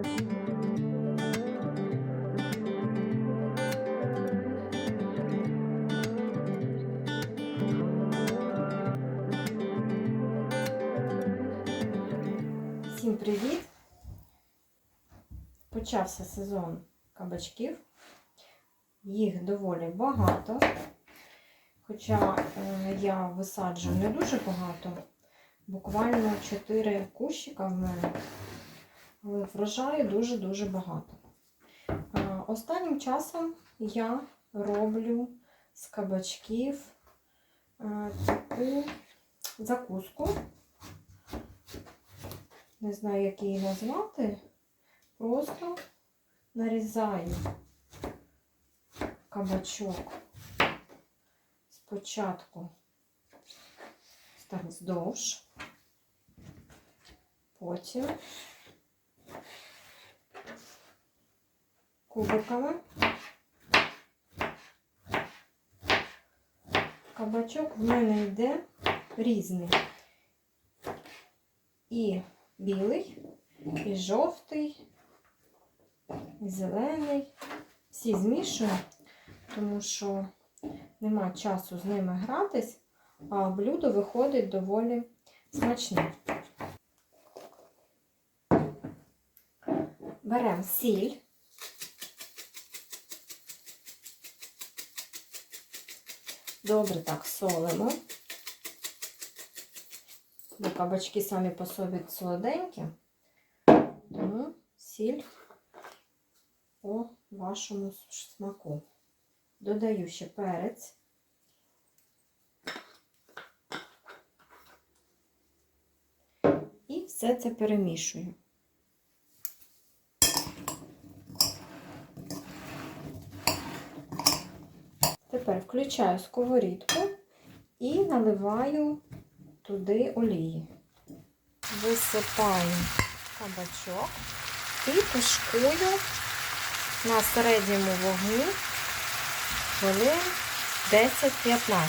Всім привіт! Почався сезон кабачків. Їх доволі багато. Хоча е, я висаджую не дуже багато, буквально 4 кущика в мене, але врожаю дуже-дуже багато. Е, останнім часом я роблю з кабачків е, таку закуску не знаю, як її назвати, просто нарізаю кабачок спочатку так вздовж, потім кубиками. Кабачок в мене йде різний. І білий, і жовтий, і зелений. Всі змішую, тому що нема часу з ними гратись, а блюдо виходить доволі смачне. Беремо сіль. Добре так солимо. Бо кабачки самі по собі солоденькі, тому сіль по вашому смаку. Додаю ще перець. І все це перемішую. Тепер включаю сковорідку і наливаю туди олії. Висипаю кабачок і тушкую на середньому вогні хвилин 10-15.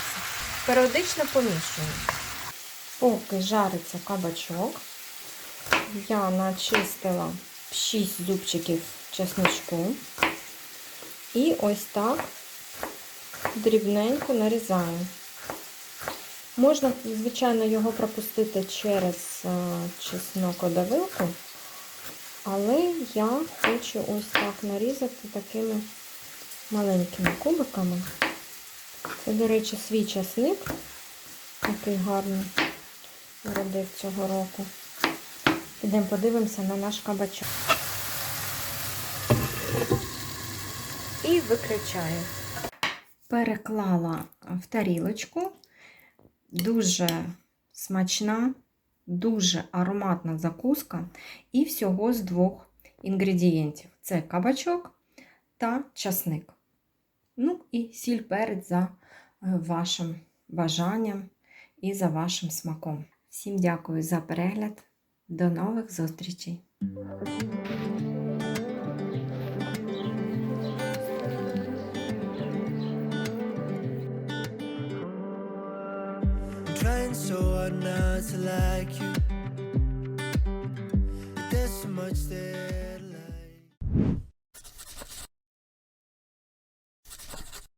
Періодично помішую. Поки жариться кабачок, я начистила 6 зубчиків чесночку і ось так дрібненько нарізаю. Можна, звичайно, його пропустити через чеснокодавилку, але я хочу ось так нарізати такими маленькими кубиками. Це, до речі, свій часник, який гарний родив цього року. Підемо подивимося на наш кабачок. І виключаю. Переклала в тарілочку. Дуже смачна, дуже ароматна закуска і всього з двох інгредієнтів: це кабачок та часник. Ну і сіль перець за вашим бажанням і за вашим смаком. Всім дякую за перегляд. До нових зустрічей! Trying so hard not to like you. But there's so much there.